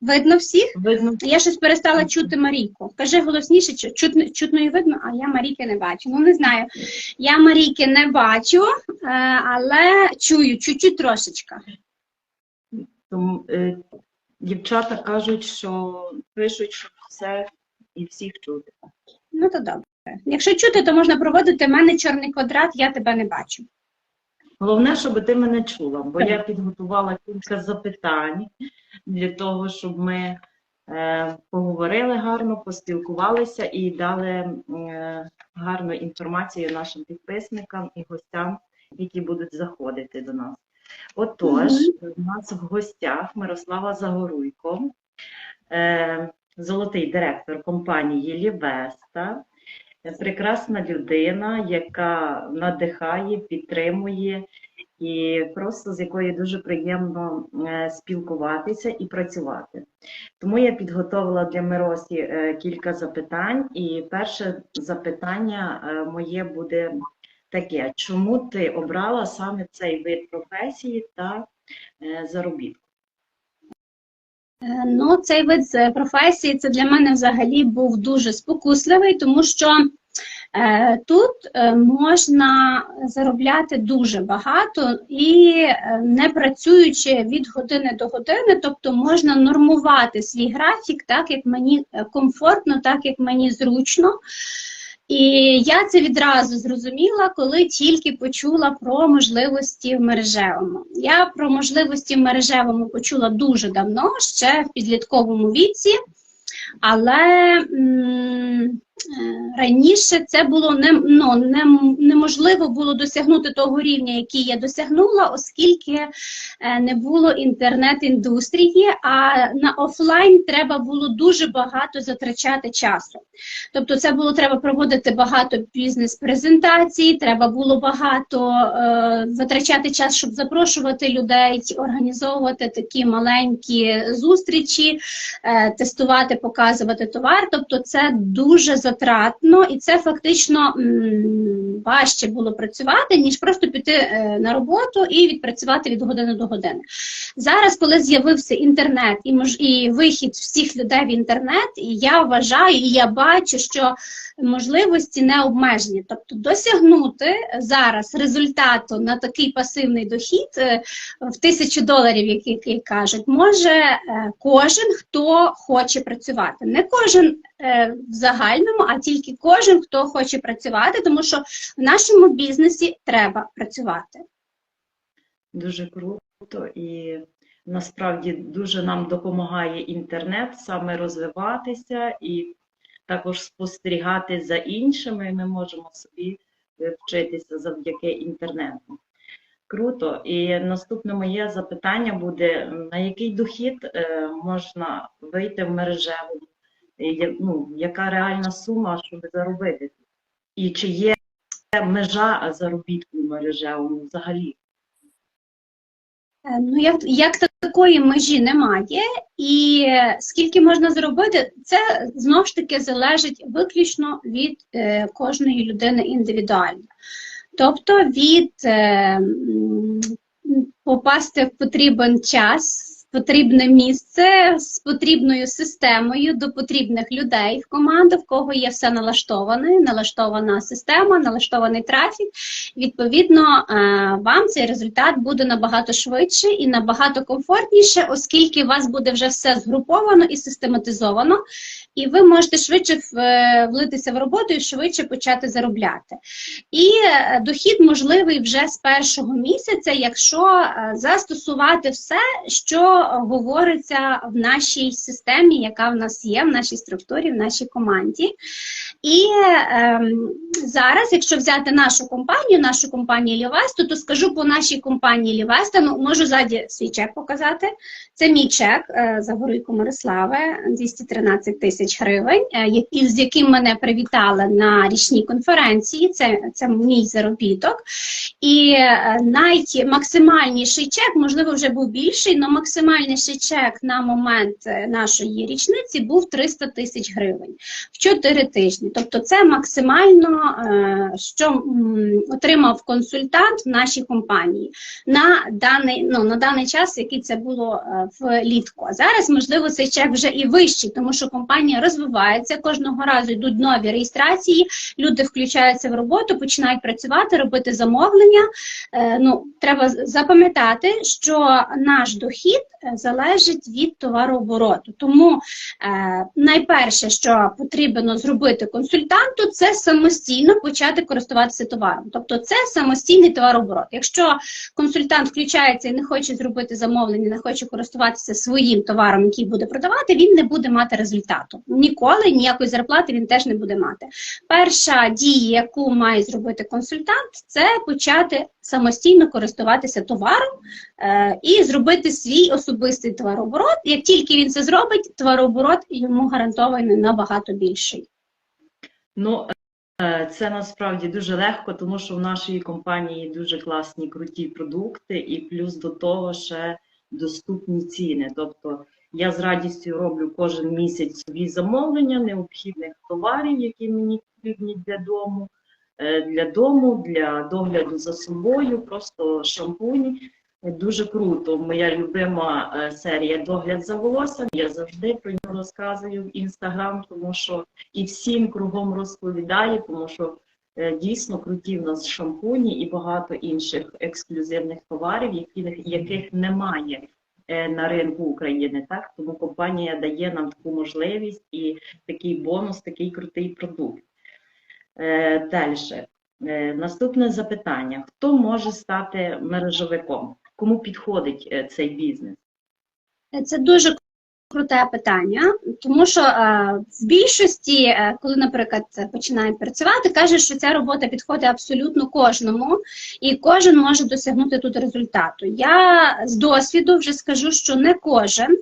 Видно всіх? Видно, Я щось перестала чути Марійку. Кажи голосніше, чутно, чутно і видно, а я Марійки не бачу. Ну не знаю. Я Марійки не бачу, е, але чую чуть-чуть трошечка. тому, е, дівчата кажуть, що пишуть, що все і всіх чути. Ну то добре. Якщо чути, то можна проводити в мене чорний квадрат, я тебе не бачу. Головне, щоб ти мене чула, бо я підготувала кілька запитань для того, щоб ми е, поговорили гарно, поспілкувалися і дали е, гарну інформацію нашим підписникам і гостям, які будуть заходити до нас. Отож, у нас в гостях Мирослава Загоруйко, е, золотий директор компанії Лівеста, прекрасна людина, яка надихає, підтримує і просто з якою дуже приємно е, спілкуватися і працювати. Тому я підготовила для Миросі е, кілька запитань, і перше запитання е, моє буде таке: чому ти обрала саме цей вид професії та заробітку? Е, Ну, цей вид з професії це для мене взагалі був дуже спокусливий, тому що е, тут е, можна заробляти дуже багато і не працюючи від години до години, тобто можна нормувати свій графік так, як мені комфортно, так як мені зручно. І я це відразу зрозуміла, коли тільки почула про можливості в мережевому. Я про можливості в мережевому почула дуже давно, ще в підлітковому віці, але м, раніше це було не, ну, не, неможливо було досягнути того рівня, який я досягнула, оскільки е, не було інтернет-індустрії, а на офлайн треба було дуже багато затрачати часу. Тобто, це було треба проводити багато бізнес-презентацій, треба було багато е, витрачати час, щоб запрошувати людей, організовувати такі маленькі зустрічі, е, тестувати, показувати товар. Тобто, це дуже затратно і це фактично важче було працювати, ніж просто піти е, на роботу і відпрацювати від години до години. Зараз, коли з'явився інтернет і мож і вихід всіх людей в інтернет, і я вважаю, і я бачу, що можливості не обмежені. Тобто досягнути зараз результату на такий пасивний дохід е, в тисячу доларів, як, як кажуть, може е, кожен, хто хоче працювати. Не кожен в загальному, а тільки кожен, хто хоче працювати, тому що в нашому бізнесі треба працювати. Дуже круто і насправді дуже нам допомагає інтернет саме розвиватися і також спостерігати за іншими. Ми можемо собі е, вчитися завдяки інтернету. Круто. І наступне моє запитання буде: на який дохід е, можна вийти в мережеву? Я- Ну, яка реальна сума, щоб заробити? І чи є межа заробітку мережевому взагалі? Е, Ну, як, як такої межі немає, і е, скільки можна зробити, це знову ж таки залежить виключно від е, кожної людини індивідуально. Тобто від е, попасти в потрібен час, потрібне місце з потрібною системою до потрібних людей в команду, в кого є все налаштоване, налаштована система, налаштований трафік. Відповідно, е, вам цей результат буде набагато швидше і набагато комфортніше, оскільки у вас буде вже все згруповано і систематизовано, і ви можете швидше е, влитися в роботу і швидше почати заробляти. І е, дохід можливий вже з першого місяця, якщо е, застосувати все, що говориться в нашій системі, яка в нас є, в нашій структурі, в нашій команді. І ем, зараз, якщо взяти нашу компанію, нашу компанію Лівесту, то скажу по нашій компанії Лівеста, ну можу ззаді свій чек показати. Це мій чек е, за Горуйко Мирослави, 213 тисяч гривень, е, з яким мене привітали на річній конференції. Це, це мій заробіток. І е, наймаксимальніший чек, можливо, вже був більший, але максимальніший чек на момент е, нашої річниці був 300 тисяч гривень в 4 тижні. Тобто, це максимально, що отримав консультант в нашій компанії на даний, ну, на даний час, який це було влітку. А зараз, можливо, цей чек вже і вищий, тому що компанія розвивається кожного разу йдуть нові реєстрації, люди включаються в роботу, починають працювати, робити замовлення. Е, Ну, треба запам'ятати, що наш дохід залежить від товарообороту. Тому е, найперше, що потрібно зробити консультанту, це самостійно почати користуватися товаром. Тобто це самостійний товарооборот. Якщо консультант включається і не хоче зробити замовлення, не хоче користуватися своїм товаром, який буде продавати, він не буде мати результату. Ніколи ніякої зарплати він теж не буде мати. Перша дія, яку має зробити консультант, це почати самостійно користуватися товаром е, і зробити свій особистий товарооборот. Як тільки він це зробить, товарооборот йому гарантований набагато більший. Ну, е, це насправді дуже легко, тому що в нашій компанії дуже класні круті продукти, і плюс до того ще доступні ціни. Тобто я з радістю роблю кожен місяць собі замовлення необхідних товарів, які мені потрібні для дому, для дому, для догляду за собою, просто шампуні. Дуже круто. Моя любима е, серія догляд за волоссям. Я завжди про нього розказую в інстаграм, тому що і всім кругом розповідаю, тому що е, дійсно круті в нас шампуні і багато інших ексклюзивних товарів, яких, немає е, на ринку України. Так тому компанія дає нам таку можливість і такий бонус, такий крутий продукт. Е, Далі. Е, Наступне запитання: хто може стати мережовиком? Кому підходить е, цей бізнес? Це дуже круте питання, тому що в більшості, коли, наприклад, починають працювати, кажуть, що ця робота підходить абсолютно кожному, і кожен може досягнути тут результату. Я з досвіду вже скажу, що не кожен.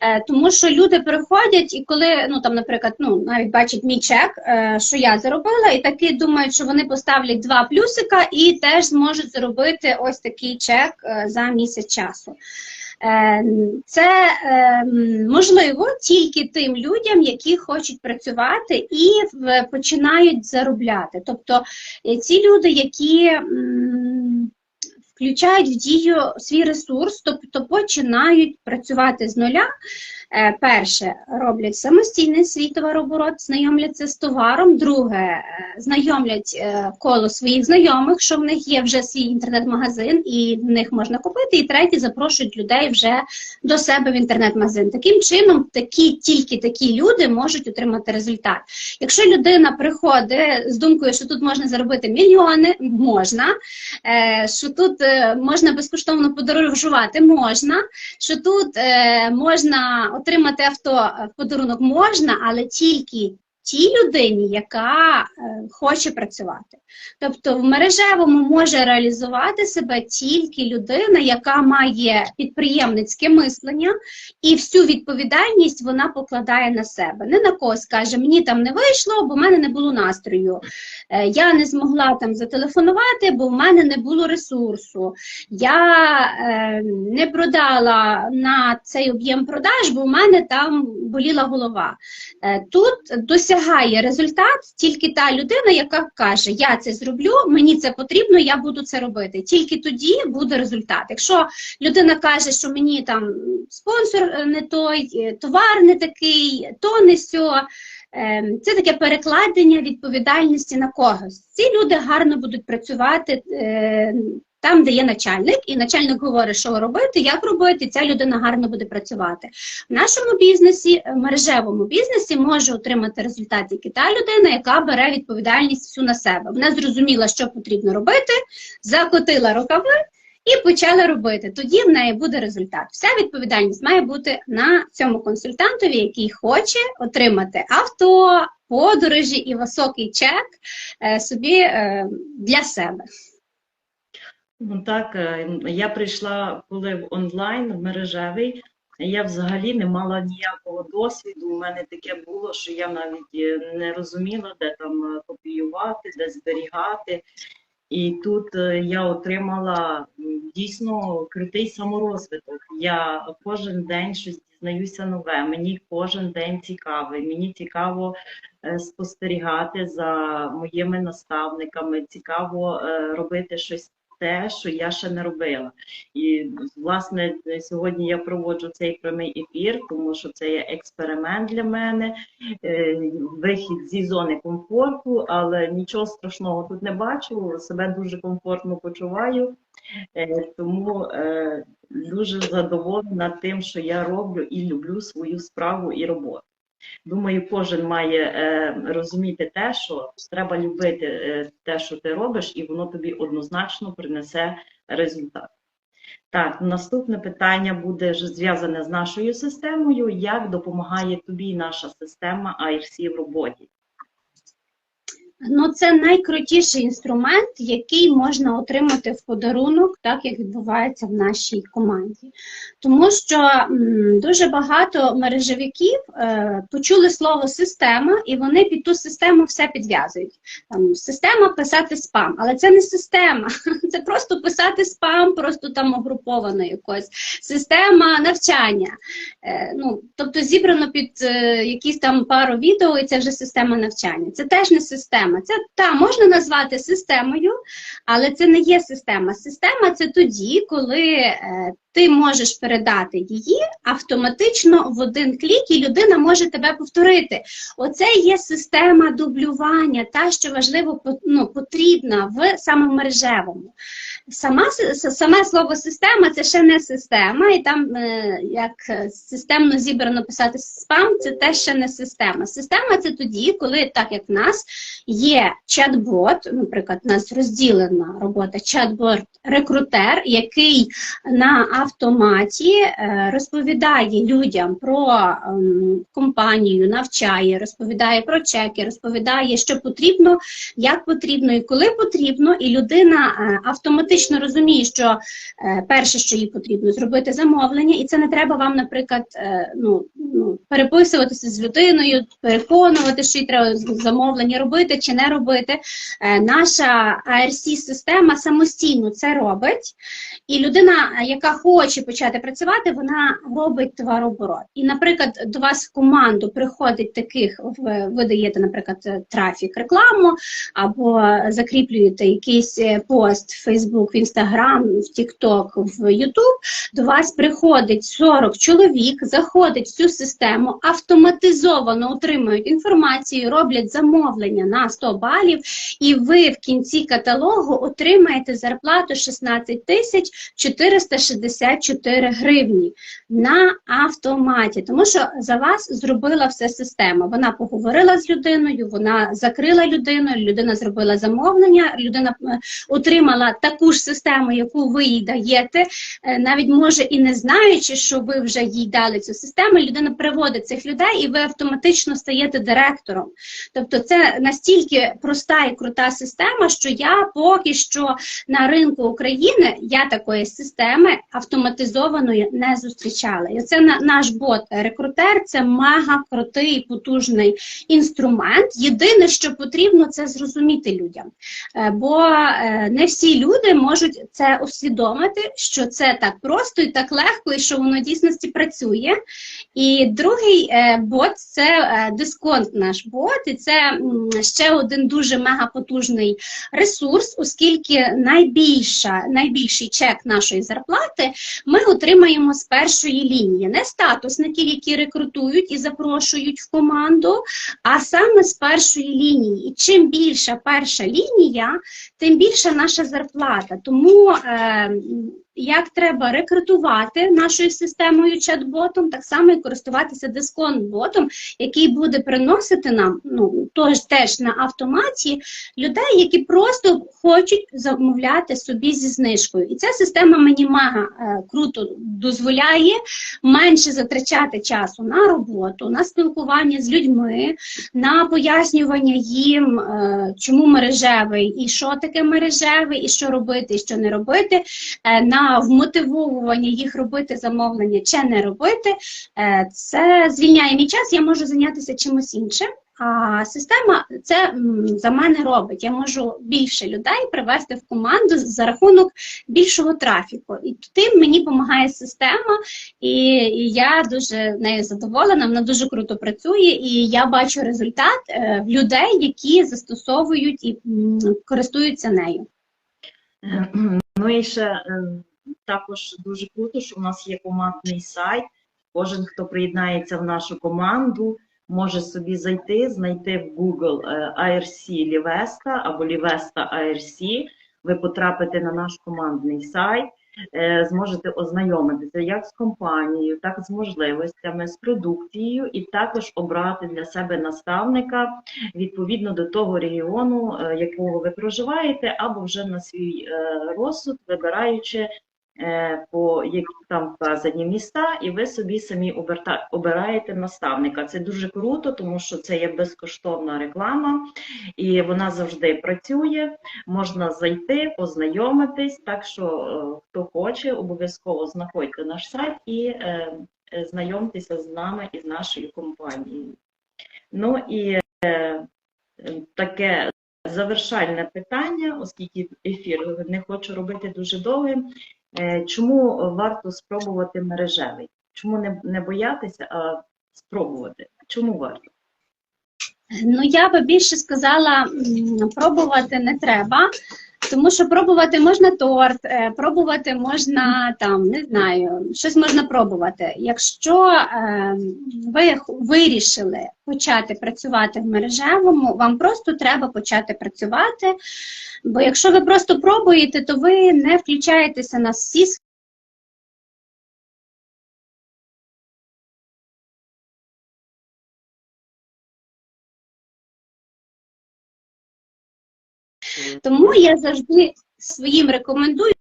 Е, Тому що люди приходять, і коли, ну там, наприклад, ну навіть бачать мій чек, е, що я заробила, і таки думають, що вони поставлять два плюсика і теж зможуть заробити ось такий чек е, за місяць часу. Це можливо тільки тим людям, які хочуть працювати і починають заробляти. Тобто ці люди, які включають в дію свій ресурс, тобто починають працювати з нуля. Е, Перше, роблять самостійний свій товарооборот, знайомляться з товаром. Друге, е, знайомлять е, коло своїх знайомих, що в них є вже свій інтернет-магазин, і в них можна купити. І третє, запрошують людей вже до себе в інтернет-магазин. Таким чином, такі тільки такі люди можуть отримати результат. Якщо людина приходить з думкою, що тут можна заробити мільйони, можна, що тут можна безкоштовно подорожувати, можна, що тут можна отримати авто в подарунок, можна, але тільки тій людині, яка е, хоче працювати. Тобто в мережевому може реалізувати себе тільки людина, яка має підприємницьке мислення, і всю відповідальність вона покладає на себе. Не на когось каже, мені там не вийшло, бо в мене не було настрою. Е, Я не змогла там зателефонувати, бо в мене не було ресурсу. Я е, не продала на цей об'єм продаж, бо в мене там боліла голова. Тут досягає результат тільки та людина, яка каже: Я це зроблю, мені це потрібно, я буду це робити. Тільки тоді буде результат. Якщо людина каже, що мені там спонсор е, не той, е, товар не такий, то не сьо. Ем, Це таке перекладення відповідальності на когось. Ці люди гарно будуть працювати е, там, де є начальник, і начальник говорить, що робити, як робити, ця людина гарно буде працювати. В нашому бізнесі, в мережевому бізнесі, може отримати результат тільки та людина, яка бере відповідальність всю на себе. Вона зрозуміла, що потрібно робити, закотила рукави і почала робити. Тоді в неї буде результат. Вся відповідальність має бути на цьому консультантові, який хоче отримати авто, подорожі і високий чек е, собі е, для себе. Ну так, е, я прийшла коли в онлайн, в мережевий. Я взагалі не мала ніякого досвіду. У мене таке було, що я навіть е, не розуміла, де там е, копіювати, де зберігати. І тут я отримала дійсно крутий саморозвиток. Я кожен день щось дізнаюся нове. Мені кожен день цікавий. Мені цікаво спостерігати за моїми наставниками. Цікаво робити щось те, що я ще не робила. І власне сьогодні я проводжу цей прямий ефір, тому що це є експеримент для мене, е, вихід зі зони комфорту, але нічого страшного тут не бачу. Себе дуже комфортно почуваю, Е, тому е, дуже задоволена тим, що я роблю і люблю свою справу і роботу. Думаю, кожен має е, розуміти те, що треба любити е, те, що ти робиш, і воно тобі однозначно принесе результат. Так, наступне питання буде зв'язане з нашою системою. Як допомагає тобі наша система IRC в роботі? Ну, це найкрутіший інструмент, який можна отримати в подарунок, так як відбувається в нашій команді. Тому що м, дуже багато мережевиків е, почули слово система, і вони під ту систему все підв'язують. Там система писати спам, але це не система, це просто писати спам, просто там огруповано якось. Система навчання. Е, ну, тобто зібрано під е, якісь там пару відео, і це вже система навчання. Це теж не система. Це та можна назвати системою, але це не є система. Система це тоді, коли е, ти можеш передати її автоматично в один клік, і людина може тебе повторити. Оце є система дублювання, та що важливо ну, потрібна в саме мережевому. Сама саме слово система це ще не система, і там е, як системно зібрано писати спам, це теж ще не система. Система це тоді, коли так як в нас є чат-бот, наприклад, у нас розділена робота чат-бот рекрутер, який на автоматі е, розповідає людям про ем, компанію, навчає, розповідає про чеки, розповідає, що потрібно, як потрібно і коли потрібно, і людина е, автоматично розуміє, що е, перше, що їй потрібно, зробити замовлення, і це не треба вам, наприклад, ну, ну, переписуватися з людиною, переконувати, що їй треба замовлення робити чи не робити. Наша ARC-система самостійно це робить. І людина, яка хоче почати працювати, вона робить товарооборот. І, наприклад, до вас в команду приходить таких, ви даєте, наприклад, трафік, рекламу, або закріплюєте якийсь е, пост в Facebook, в Instagram, в TikTok, в YouTube, до вас приходить 40 чоловік, заходить в цю систему, автоматизовано отримують інформацію, роблять замовлення на 100 балів, і ви в кінці каталогу отримаєте зарплату 16 тисяч 464 гривні на автоматі, тому що за вас зробила все система. Вона поговорила з людиною, вона закрила людину, людина зробила замовлення, людина е, отримала таку ж систему, яку ви їй даєте, е, навіть може і не знаючи, що ви вже їй дали цю систему, людина приводить цих людей, і ви автоматично стаєте директором. Тобто, це настільки проста і крута система, що я поки що на ринку України я такої системи автоматизованої не зустрічала. І це на наш бот рекрутер. Це мега крутий, потужний інструмент. Єдине, що потрібно, це зрозуміти людям. Е, Бо е, не всі люди можуть це усвідомити, що це так просто і так легко, і що воно дійсності працює. І другий е, бот це дисконт наш бот, і це ще один дуже мегапотужний ресурс, оскільки найбільша, найбільший чек нашої зарплати ми отримаємо з першої лінії. Не статусників, які рекрутують і запрошують в команду, а саме з першої лінії. І чим більша перша лінія, тим більша наша зарплата. Тому е, як треба рекрутувати нашою системою чат-ботом, так само і користуватися дисконт-ботом, який буде приносити нам ну тож теж на автоматі людей, які просто хочуть замовляти собі зі знижкою. І ця система мені мега е, круто дозволяє менше затрачати часу на роботу, на спілкування з людьми, на пояснювання їм, е, чому мережевий і що таке мережевий, і що робити, і що не робити. Е, вмотивовування їх робити замовлення чи не робити, е, це звільняє мій час, я можу зайнятися чимось іншим. А система це за мене робить. Я можу більше людей привести в команду за рахунок більшого трафіку. І тим мені допомагає система, і, і я дуже нею задоволена. Вона дуже круто працює, і я бачу результат е, в людей, які застосовують і користуються нею. Ну і ще е, також дуже круто, що в нас є командний сайт. Кожен, хто приєднається в нашу команду, може собі зайти, знайти в Google е, ARC Livesta або Livesta ARC. Ви потрапите на наш командний сайт, е, зможете ознайомитися як з компанією, так і з можливостями, з продукцією, і також обрати для себе наставника відповідно до того регіону, е, якого ви проживаєте, або вже на свій е, розсуд, вибираючи е, по які там вказані міста, і ви собі самі обираєте наставника. Це дуже круто, тому що це є безкоштовна реклама, і вона завжди працює. Можна зайти, познайомитись. Так що, е, хто хоче, обов'язково знаходьте наш сайт і е, е, знайомтеся з нами і з нашою компанією. Ну і е, таке завершальне питання, оскільки ефір не хочу робити дуже довгим. Е, Чому варто спробувати мережевий? Чому не, не боятися, а спробувати? Чому варто? Ну, я би більше сказала, пробувати не треба, тому що пробувати можна торт, е, пробувати можна там, не знаю, щось можна пробувати. Якщо е, ви вирішили почати працювати в мережевому, вам просто треба почати працювати. Бо якщо ви просто пробуєте, то ви не включаєтеся на всі Тому я завжди своїм рекомендую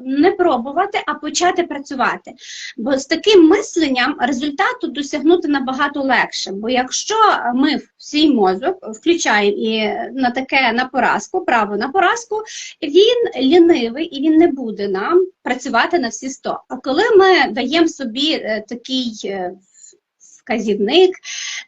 не пробувати, а почати працювати. Бо з таким мисленням результату досягнути набагато легше. Бо якщо ми свій мозок включаємо і на таке на поразку, право на поразку, він лінивий і він не буде нам працювати на всі 100. А коли ми даємо собі е, такий е, вказівник,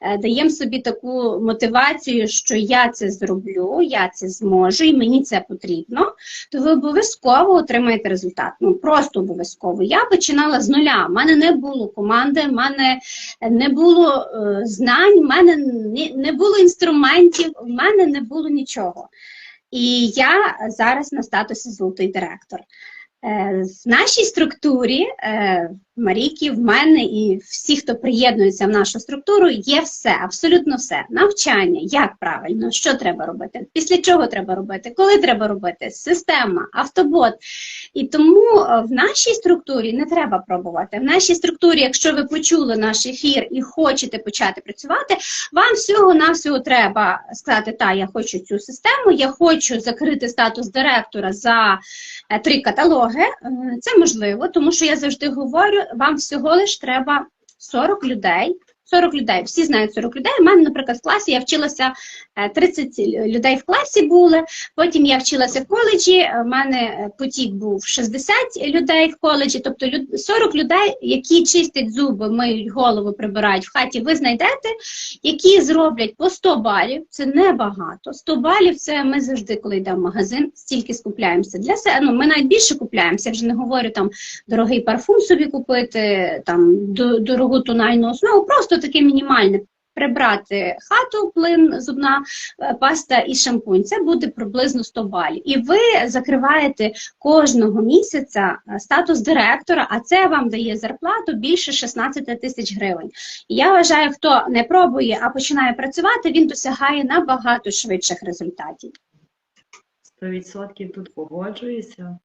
е, даємо собі таку мотивацію, що я це зроблю, я це зможу, і мені це потрібно, то ви обов'язково отримаєте результат. Ну просто обов'язково. Я починала з нуля. У мене не було команди, в мене не було е, знань, в мене не, було інструментів, в мене не було нічого. І я зараз на статусі золотий директор. Е, В нашій структурі Маріки, в мене і всі, хто приєднується в нашу структуру, є все, абсолютно все. Навчання, як правильно, що треба робити, після чого треба робити, коли треба робити, система, автобот. І тому е, в нашій структурі не треба пробувати. В нашій структурі, якщо ви почули наш ефір і хочете почати працювати, вам всього-навсього треба сказати, та, я хочу цю систему, я хочу закрити статус директора за е, три каталоги. Е, Це можливо, тому що я завжди говорю, вам всього лиш треба 40 людей. 40 людей, всі знають 40 людей. У мене, наприклад, в класі я вчилася е, 30 людей в класі були. Потім я вчилася в коледжі. е, У мене е, потік був 60 людей в коледжі, тобто 40 людей, які чистять зуби, миють голову, прибирають в хаті. Ви знайдете, які зроблять по 100 балів. Це небагато. 100 балів це ми завжди, коли йдемо в магазин, стільки скупляємося для себе. Ну ми навіть більше купляємося. Я вже не говорю там дорогий парфум собі купити, там дорогу тональну основу, просто таке мінімальне. Прибрати хату, плин, зубна е, паста і шампунь. Це буде приблизно 100 балів. І ви закриваєте кожного місяця е, статус директора, а це вам дає зарплату більше 16 тисяч гривень. І я вважаю, хто не пробує, а починає працювати, він досягає набагато швидших результатів. 100% тут погоджуюся.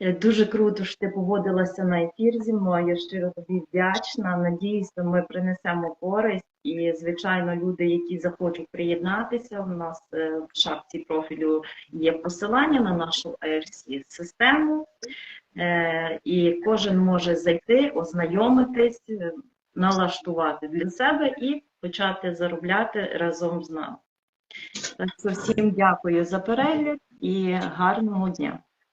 Е, Дуже круто, що ти погодилася на ефір зі мною. Я щиро тобі вдячна. Надіюся, ми принесемо користь. І, звичайно, люди, які захочуть приєднатися, у нас е, в шапці профілю є посилання на нашу ARC систему. Е, І кожен може зайти, ознайомитись, налаштувати для себе і почати заробляти разом з нами. Так що всім дякую за перегляд і гарного дня.